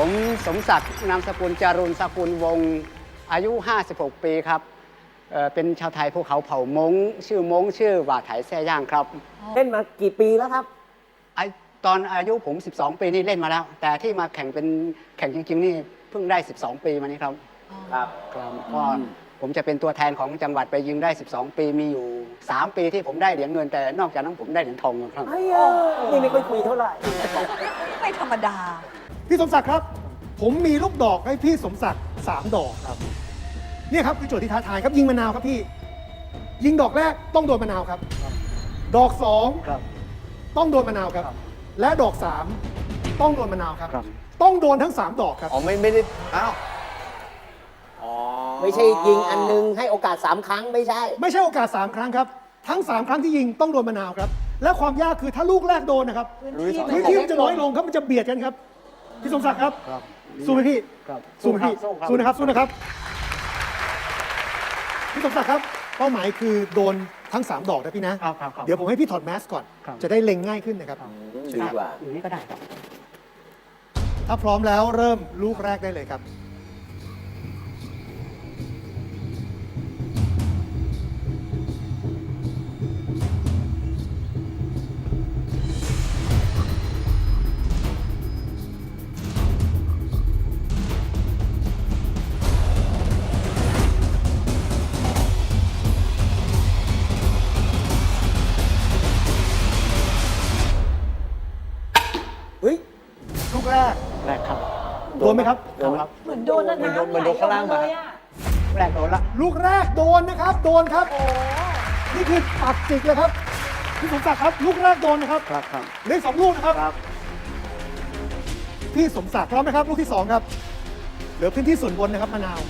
ผมสมศักดิ์นามสกุลจารุณสกุลวงศ์อายุ 56 ปีครับเอ่อเป็นชาวไทยภูเขาเผ่ามงชื่อมงชื่อหว่าไถแซ่ย่างครับเล่นมากี่ปีแล้วครับ ไอตอนอายุผม 12 ปีนี่เล่นมาแล้ว แต่ที่มาแข่งเป็นแข่งจริง ๆ นี่เพิ่งได้ 12 ปีมานี้ครับครับ ครับก็ผมจะเป็นตัวแทนของจังหวัดไปยิงได้ 12 ปีมีอยู่ 3 ปีที่ผมได้เหรียญเงินแต่นอกจากนั้นผมได้เหรียญทองครับ ไอ้ยานี่ไม่ค่อยคุยเท่าไหร่ ไม่ธรรมดา พี่สมศักดิ์ครับ ผมมีลูกดอกให้พี่สมศักดิ์สามดอกครับเนี่ยครับคือโจทย์ที่ท้าทายครับยิงมะนาวครับพี่ ยิงดอกแรกต้องโดนมะนาวครับ ดอกสองครับ ต้องโดนมะนาวครับครับและดอกสามต้องโดนมะนาวครับ ครับ ต้องโดนทั้งสามดอกครับ อ๋อไม่ไม่ได้อ้าวอ๋อไม่ใช่ยิงอันนึงให้โอกาสสามครั้งไม่ใช่ ไม่ใช่โอกาสสามครั้งครับ ทั้งสามครั้งที่ยิงต้องโดนมะนาวครับ และความยากคือถ้าลูกแรกโดนนะครับพื้นที่พื้นที่มันจะน้อยลงครับมันจะเบียดกันครับ พี่สมศักดิ์ครับ ครับสู้ไหมพี่ครับสู้ไหมพี่สู้ครับ สู้นะครับสู้นะครับ พี่สมศักดิ์ครับ เป้าหมายคือโดนทั้ง 3 ดอกนะพี่นะครับครับครับ เดี๋ยวผมให้พี่ถอดแมสก่อน ครับ จะได้เล็งง่ายขึ้นนะครับ ดีกว่า อย่างนี้ก็ได้ครับ ถ้าพร้อมแล้วเริ่มลูกแรกได้เลยครับ ดนไหมครับโดนครับ เหมือนโดนน้ำเหมือนโดนไหเหมือนโดนข้างล่างมาเลยอะแรกโดนละ ลูกแรกโดนนะครับ โดนครับ นี่คือปักจิกเลยครับพี่สมศักดิ์ครับ ลูกแรกโดนนะครับครับครับเหลืออกสองลูกนะครับครับพี่สมศักดิ์พร้อมนะครับ ลูกที่สองครับ เหลือพื้นที่ส่วนบนนะครับมะนาว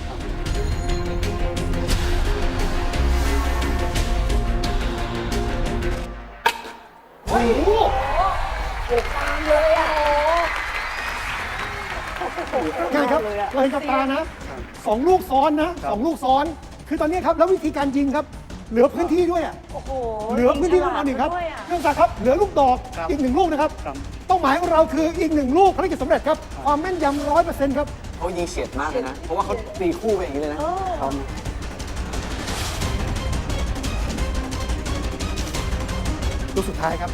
โอ้โหง่าย ครับเราเห็นกับตานะสองลูกซ้อนนะสองลูกซ้อน คือตอนนี้ครับแล้ววิธีการยิงครับ เหลือพื้นที่ด้วยอะโอ้โหเหลือพื้นที่ประมาณหนึ่งครับด้วยอะเนื่องจากครับเหลือลูกดอกครับอีกหนึ่งลูกนะครับครับ เป้าหมายของเราคืออีกหนึ่งลูกภารกิจสำเร็จครับความแม่นยำร้อยเปอร์เซ็นต์ครับเขายิงเฉียดมากเลยนะ เพราะว่าเขาตีคู่ไปอย่างนี้เลยนะเออพร้อมลูกสุดท้ายครับ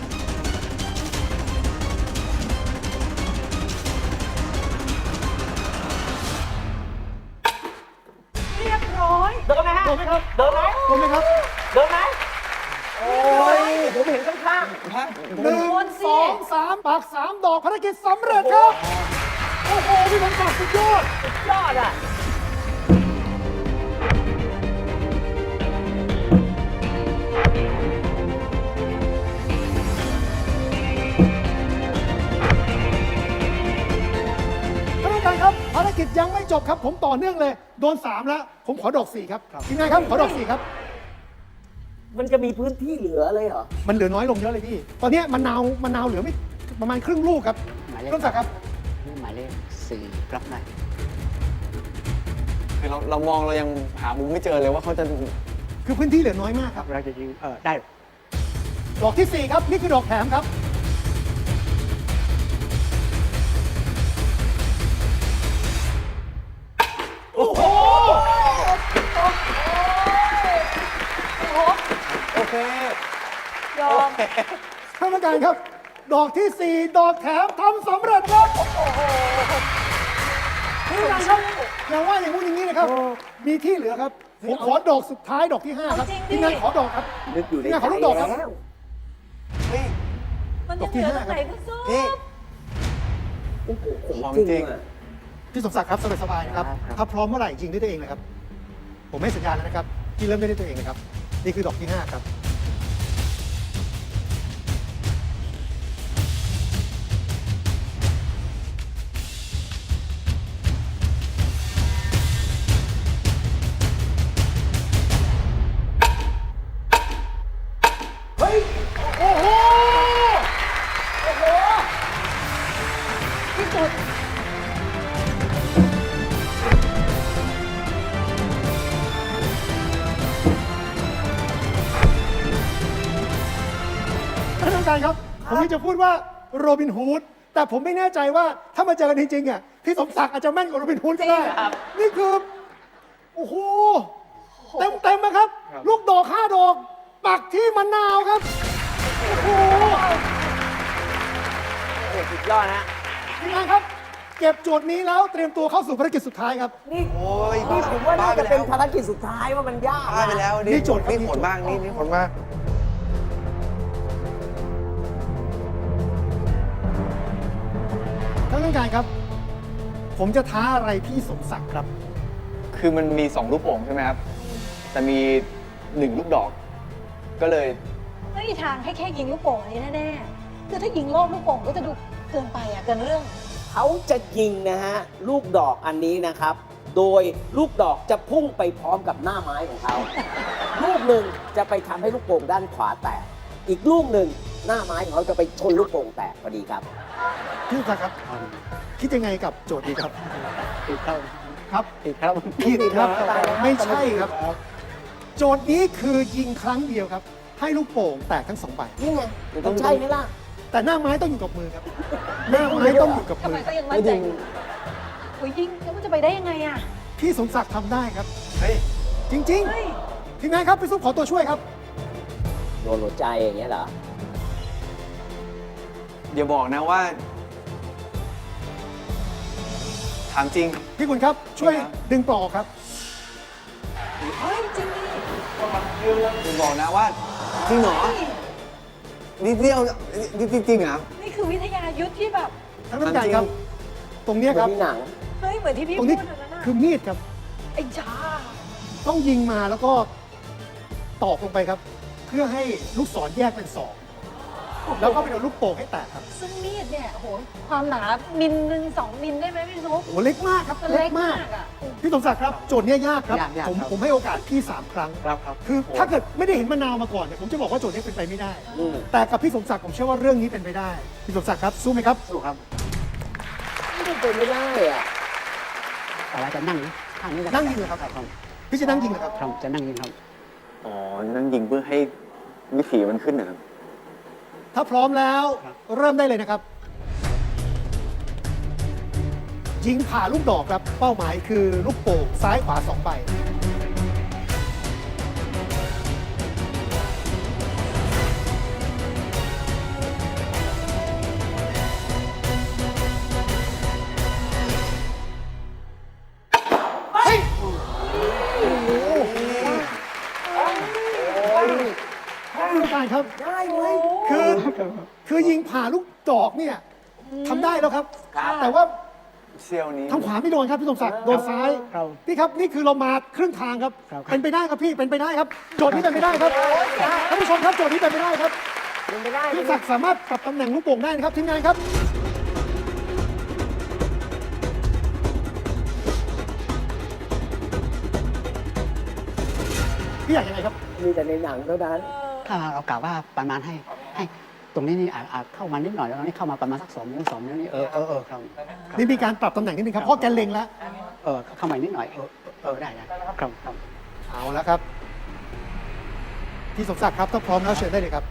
นไหมฮะโดนไหมครับ เดินไหมโดนไหมครับ เดินไหมโอ้ยผมเห็นข้างหนึ่งสองสามปากสามดอกภารกิจสำเร็จครับ โอ้โหพี่สมศักดิ์สุดยอด ๆยอดอะารครับภารกิจยังไม่จบครับ ผมต่อเนื่องเลย โดนสามแล้ว ผมขอดอกสี่ครับทีมงานครับขอดอกสี่ครับ มันจะมีพื้นที่เหลือเลยเหรอ มันเหลือน้อยลงเยอะเลยพี่ ตอนเนี้ยมะนาวมะนาวเหลือไม่ประมาณครึ่งลูกครับหมายเลข ต้นศักดิ์ครับหมายเลขสี่ครับนายคือเราเรามองเรายังหามุมไม่เจอเลยว่าเขาจะคือพื้นที่เหลือน้อยมากครับ เราจะยิง เออได้ ดอกที่สี่ครับ นี่คือดอกแถมครับ ท่านผู้การครับ ดอกที่สี่ดอกแถมทำสำเร็จครับท่านผู้การครับอย่าว่าอย่างงู้นอย่างนี้นะครับ มีที่เหลือครับ ผมขอดอกสุดท้ายดอกที่ห้าครับจริงดิทีมงานขอดอกครับนึกอยู่ในทีมงานใจขอลูกดอกครับแล้วมันยังเหลือตรงไหนก็สู้พี่โอ้โหของจริงอะ พี่สมศักดิ์ครับสบายๆนะครับ ถ้าพร้อมเมื่อไหร่ยิงด้วยตัวเองเลยครับ ผมให้สัญญาณแล้วนะครับ ที่เริ่มได้ด้วยตัวเองเลยครับ นี่คือดอกที่ 5 ครับานผู้การครับผมนี่จะพูดว่าโรบินฮูดแต่ผมไม่แน่ใจว่าถ้ามาเจอกันจริงๆอะพี่สมศักดิ์อาจจะแม่นกว่าโรบินฮูดก็ได้นี่คือ โอ้โห เต็มเต็มๆนะครับ ลูกดอกห้าดอก ปักที่มะนาวครับ โอ้โหโอ้สุดยอดนะทีมงานครับ เก็บโจทย์นี้แล้วเตรียมตัวเข้าสู่ภารกิจสุดท้ายครับ นี่โอ้ยนี่ผมว่าน่าจะเป็นบ้าไปแล้วภารกิจสุดท้ายว่ามันยากพลาดไปแล้วนี่โจทย์ครับนี่ผลบ้างนี่นี่ผลบ้างานต้องการครับ ผมจะท้าอะไรพี่สมศักดิ์ครับ คือมันมีสองลูกโป่งใช่ไหมครับ แต่มีหนึ่งลูกดอก ก็เลยไม่มีทางให้แค่ยิงลูกโป่งอันนี้แน่ๆ คือถ้ายิงโลกลูกโป่งก็จะดูเกินไปอะเกินเรื่อง เขาจะยิงนะฮะ ลูกดอกอันนี้นะครับ โดยลูกดอกจะพุ่งไปพร้อมกับหน้าไม้ของเขา ลูกหนึ่งจะไปทำให้ลูกโป่งด้านขวาแตก อีกลูกหนึ่ง หน้าไม้ของเขาจะไปชนลูกโป่งแตกพอดีครับ พี่สมศักดิ์ครับ คิดยังไงกับโจทย์นี้ครับ ผิดครับครับผิดครับผิดครับตายแล้วไม่ใช่ครับ โจทย์นี้คือยิงครั้งเดียวครับ ให้ลูกโป่งแตกทั้งสองใบ นี่ไงมันใช่ไหมล่ะ แต่หน้าไม้ต้องอยู่กับมือครับ หน้าไม้ต้องอยู่กับทำมืไมอ ก็ยังมั่นใจอยู่โอ้ยยิงแล้วมันจะไปได้ยังไงอะ พี่สมศักดิ์ทำได้ครับ เฮ้ย จริง เฮ้ย ๆ ทีมงานครับ พี่ซุปขอตัวช่วยครับ โดนหัวใจอย่างเงี้ยเหรอ อย่าบอกนะว่า ถามจริง พี่คุณครับช่วยครับดึงปลอกครับ เฮ้ยจริงดิอย่าบอกนะว่าจริงเหรอนี่เดียวนี่จริงๆเหรอนี่คือวิทยายุทธที่แบบท่านผู้การครับ ตรงเนี้ยเหมืคอรับนที่หนัง เฮ้ย เหมือนที่พี่ตรงพูนี้ดอันนั้นน่ะคือมีดครับ ไอ้จ้าต้องยิงมาแล้วก็ตอกลงไปครับ เพื่อให้ลูกศรแยกเป็นสอง แล้วก็ไปโดนลูกโป่งให้แตกครับซึ่งมีดเนี่ยโหความหนามิลหนึ่งสองมิลได้ไหมพี่ซุป โอ้เล็กมากครับเล็กมากอะพี่สมศักดิ์ครับโจทย์เนี้ยยากครับยากยากผมครับ ผมให้โอกาสพี่สามครั้ง ครับครับคือถ้าเกิดไม่ได้เห็นมะนาวมาก่อนเนี่ยผมจะบอกว่าโจทย์นี้เป็นไปไม่ได้ อืมแต่กับพี่สมศักดิ์ผมเชื่อว่าเรื่องนี้เป็นไปได้ พี่สมศักดิ์ครับสู้ไหมครับ สู้ครับไม่เป็นไม่ได้อะแต่ว่าจะนั่งข้างนี้นั่งยิงเหรอครับ ครับพี่จะนั่งยิงเหรอครับ ครับจะนั่งยิงครับ อ๋อนั่งยิงเพื่อให้วิถีมันขึ้นนะครับ ถ้าพร้อมแล้วครับเริ่มได้เลยนะครับ ยิงผ่าลูกดอกครับ เป้าหมายคือลูกโป่งซ้ายขวาสองใบ แล้วครับครับ แต่ว่าเซี่ยวนี้ ทางขวาไม่โดนครับพี่สมศักดิ์โดนซ้ายครับพี่ครับนี่คือเรามาครึ่งทางครับ ครับ เป็นไปได้ครับพี่เป็นไปได้ครับโจทย์นี้เป็นไปได้ครับท่านผู้ชมครับโจทย์นี้เป็นไปได้ครับเป็นไปได้พี่สมศักดิ์สามารถปรับตำแหน่งลูกโป่งได้นะครับทีมงานครับ พี่อยากยังไงครับ มีแต่ในหนังเท่านั้นถ้าเรากล่าวว่าประมาณให้ให้ ตรงนี้นี่อาจอาจเข้ามานิดหน่อยแล้วตรงนี้เข้ามาประมาณสักสองนิ้วสองนิ้วนี่เออเออเออครับนี่มีการปรับตำแหน่งนิดนึงครับเพราะแกเล็งแล้วเออเข้ามานิดหน่อยเออเออได้ได้ครับครับเอาแล้วครับ พี่สมศักดิ์ครับถ้าพร้อมแล้วเชิญได้เลยครับ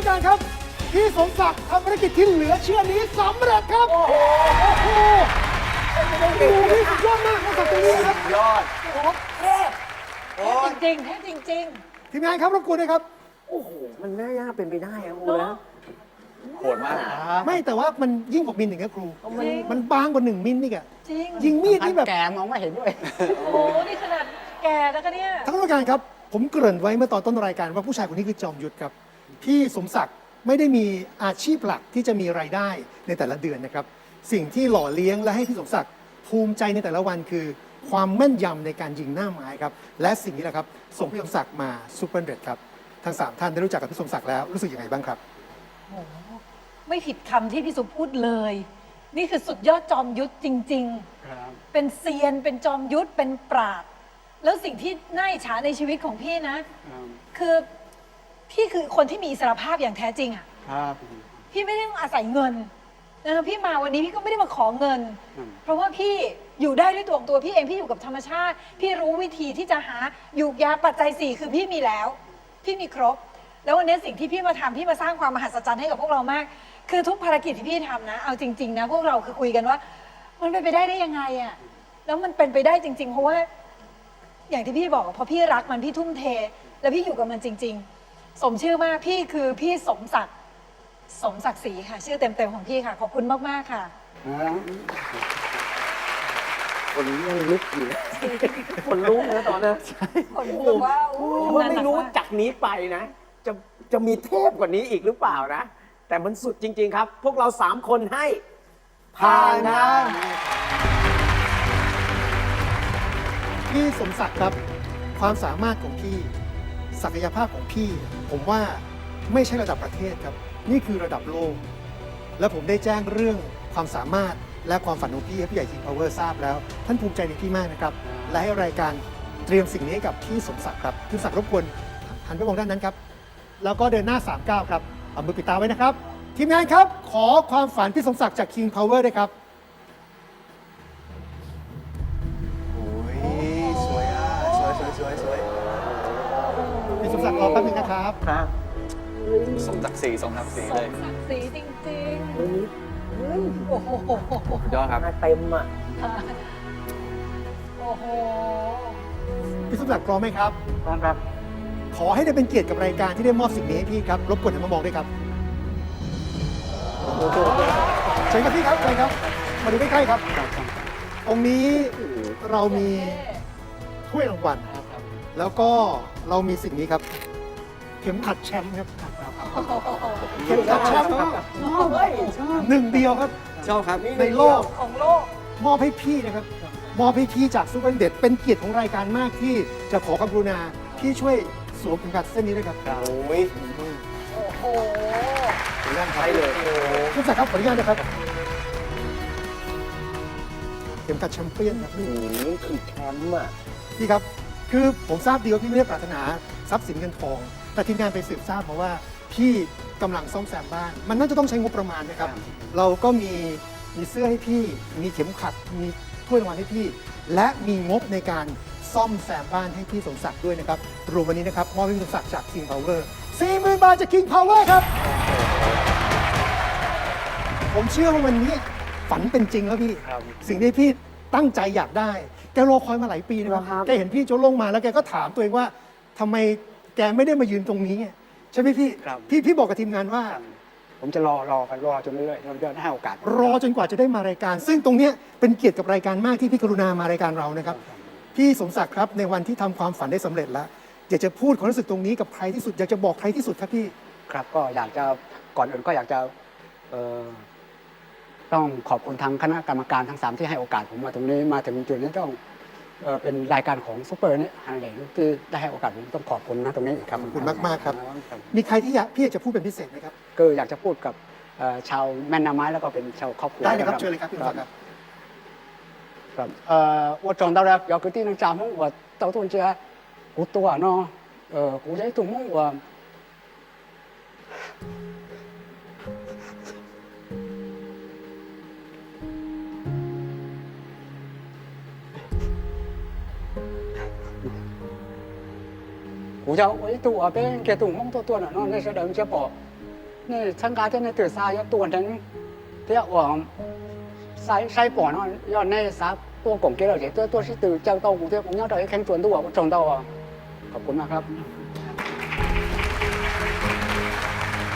ท่านผู้การครับ พี่สมศักดิ์ทำภารกิจที่เหลือเชื่อนี้สำเร็จครับ โอ้โหโอ้โหพี่สุดยอดมากนะสักตรงนี้ครับยอดเทพเทพจริงๆเทพจริงทีมงานครับรบกวนด้วยครับ โอ้โหมันไม่น่าเป็นไปได้อะครูนะโหดมากไม่แต่ว่ามันยิ่งกว่ามิลหนึ่งครับครูจริงมันบางกว่าหนึ่งมิลนี่แกๆจริงยิงมีดนี่แบบ แกมองไม่เห็นด้วย โอ้โหนี่ขนาดแก่แล้วก็เนี่ยท่านผู้การครับ ผมเกริ่นไว้เมื่อตอนต้นรายการว่าผู้ชายคนนี้คือจอมยุทธครับ พี่สมศักดิ์ไม่ได้มีอาชีพหลักที่จะมีรายได้ในแต่ละเดือนนะครับ สิ่งที่หล่อเลี้ยงและให้พี่สมศักดิ์ภูมิใจในแต่ละวันคือ ความแม่นยำในการยิงหน้าไม้ครับ และสิ่งนี้แหละครับส่งพี่สมศักดิ์มาซูเปอร์เดครับ ทั้งสามท่านได้รู้จักกับพี่สมศักดิ์แล้วรู้สึกยังไงบ้างครับโอ้โหไม่ผิดคำที่พี่สุพูดเลย นี่คือสุดยอดจอมยุทธจริงครับๆเป็นเซียนเป็นจอมยุทธเป็นปราดแล้วสิ่งที่น่าอิจฉาในชีวิตของพี่นะครับคือ พี่คือคนที่มีอิสรภาพอย่างแท้จริงอะ ครับพี่ไม่ได้ต้องอาศัยเงินนะคะพี่มาวันนี้พี่ก็ไม่ได้มาขอเงินอืมเพราะว่าพี่อยู่ได้ด้วยตัวของตัวพี่เองพี่อยู่กับธรรมชาติ พี่รู้วิธีที่จะหายูกยาปัจจัยสี่คือพี่มีแล้ว พี่มีครบ แล้ววันนี้สิ่งที่พี่มาทำพี่มาสร้างความมหัศจรรย์ให้กับพวกเรามาก คือทุกภารกิจที่พี่ทำนะ เอาจริง ๆ นะ พวกเราคือคุยกันว่า มันเป็นไปได้ได้ยังไงอะแล้วมันเป็นไปได้จริง ๆ เพราะว่า อย่างที่พี่บอกอะพอพี่รักมันพี่ทุ่มเท แล้วพี่อยู่กับมันจริง ๆ สมชื่อมากพี่คือพี่สมศักดิ์สมศักดิ์ศรีค่ะ ชื่อเต็มๆของพี่ค่ะ ขอบคุณมากๆค่ะ คนยังลุกอยู่คนลุกนะตอนนั้นคนแบบว่าโอ้อู้โหทำงานหไม่นักรู้มากจากนี้ไปนะ จะจะมีเทพกว่านี้อีกหรือเปล่านะ แต่มันสุดจริง ๆ ครับ พวกเราสามคนให้ผ่านนะ พี่สมศักดิ์ครับ ความสามารถของพี่ ศักยภาพของพี่ ผมว่าไม่ใช่ระดับประเทศครับ นี่คือระดับโลก และผมได้แจ้งเรื่องความสามารถและความฝันของพี่ให้พี่ใหญ่ทีมพาวเวอร์ทราบแล้ว ท่านภูมิใจในพี่มากนะครับ และให้รายการเตรียมสิ่งนี้ให้กับพี่สมศักดิ์ครับพี่สมศักดิ์รบกวนหันไปมองด้านนั้นครับ แล้วก็เดินหน้า 39 ครับเอามือปิดตาไว้นะครับ ทีมงานครับ ขอความฝันพี่สมศักดิ์จาก King Power ด้วยครับ ศักดิ์ศรีสมศักดิ์ศรีสเลยมศักดิ์ศรีจริงๆโอ้โห สุดยอดครับ มาเต็มอะโอ้โห พี่สมศักดิ์พร้อมไหมครับ พร้อมครับ ขอให้ได้เป็นเกียรติกับรายการที่ได้มอบสิ่งนี้ให้พี่ครับ รบกวนหันมามองด้วยครับเชิญครับพี่ครับเชิญครับ มาดูใกล้ๆครับ องค์นี้เรามีถ้วยรางวัล แล้วก็เรามีสิ่งนี้ครับ เข็มขัดแชมป์ครับ เข็มขัดแชมป์หนึ่งเดียวครับ ชอบครับ ในโลกของโลก มอบให้พี่นะครับ มอบให้พี่จากซูเปอร์เด็ดเป็นเกียรติของรายการมากที่จะขอความกรุณาพี่ช่วยสวมเข็มขัดเส้นนี้ด้วยครับโอ้ยโอ้โหนุญาตคใช่รับเลยคุณศักดิ์ครับขออนุญาตนะครับเข็มขัดแชมเปี้ยนครับโอ้โหคือแชมป์อะพี่ครับ คือผมทราบดีว่าพี่ไม่ได้ปรารถนาทรัพย์สินเงินทอง แต่ทีมงานไปสืบทราบมาว่า พี่กำลังซ่อมแซมบ้าน มันน่าจะต้องใช้งบประมาณนะครับ เราก็มีมีเสื้อให้พี่ มีเข็มขัด มีถ้วยรางวัลให้พี่ และมีงบในการซ่อมแซมบ้านให้พี่สมศักดิ์ด้วยนะครับ รวมวันนี้นะครับมอบให้พี่สมศักดิ์จาก King Power 40,000บาทจาก King Power ครับ ผมเชื่อว่าวันนี้ฝันเป็นจริงแล้วพี่ ครับ สิ่งที่พี่ตั้งใจอยากได้ แกรอคอยมาหลายปีนะครับครับแกเห็นพี่โจลงมาแล้วแกก็ถามตัวเองว่าทำไมแกไม่ได้มายืนตรงนี้อะ ใช่ไหมพี่ครับ พี่พี่บอกกับทีมงานว่า ผมจะรอรอไปรอจนเรื่อยๆเราจะให้โอกาสรอจนกว่าจะได้มารายการ ซึ่งตรงเนี้ยเป็นเกียรติกับรายการมากที่พี่กรุณามารายการเรานะครับ พี่สมศักดิ์ครับในวันที่ทำความฝันได้สำเร็จแล้วอยากจะพูดความรู้สึกตรงนี้กับใครที่สุดอยากจะบอกใครที่สุดครับพี่ ครับก็อยากจะก่อนอื่นก็อยากจะเอ่อต้องขอบคุณทางคณะกรรมการทั้งสามที่ให้โอกาสผมมาตรงนี้มาถึงจุดนี้ต้อง เป็นรายการของซุปเปอร์นี่ฮันเหลงคือได้ให้โอกาสผมต้องขอบคุณนะตรงนี้อีกครับขอบคุณมากมากครับ มีใครที่อยากพี่จะพูดเป็นพิเศษไหมครับก็อยากจะพูดกับชาวแม่นาไม้แล้วก็เป็นชาวครอบครัวได้เลยครับเชิญเลยครับพี่ต่อครับ ครับเอ่อว่าจองดาวแล้วอดี๋ยวคือที่นังจามงว่าเต้าทุนเจ้ากูตัวเนาะเออกูใช้ถุงมุ่งว่า ใส่ใส่ปอนย้อนในสาตัวกงเกลือเดี๋ยวตัวตัวที่ตื่นเจ้าเต้าหูเที่ยวผมย้อนได้แข่งจวนตัวจงเต้าขอบคุณมากครับ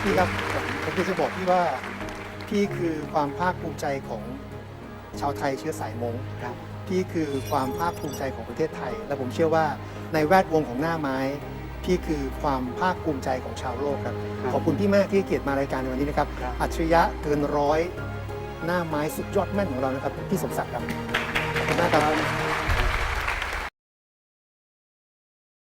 พี่ครับผมอยากจะบอกพี่ว่าพี่คือความภาคภูมิใจของชาวไทยเชื้อสายมงครับพี่คือความภาคภูมิใจของประเทศไทย และผมเชื่อว่าในแวดวงของหน้าไม้ พี่คือความภาคภูมิใจของชาวโลกครับ ครับขอบคุณพี่มากที่ให้เกียรติมารายการในวันนี้นะครับ ครับ อัจฉริยะเกินร้อย หน้าไม้สุดยอดแม่นของเรานะครับ พี่สมศักดิ์ครับ ขอบคุณมากครับ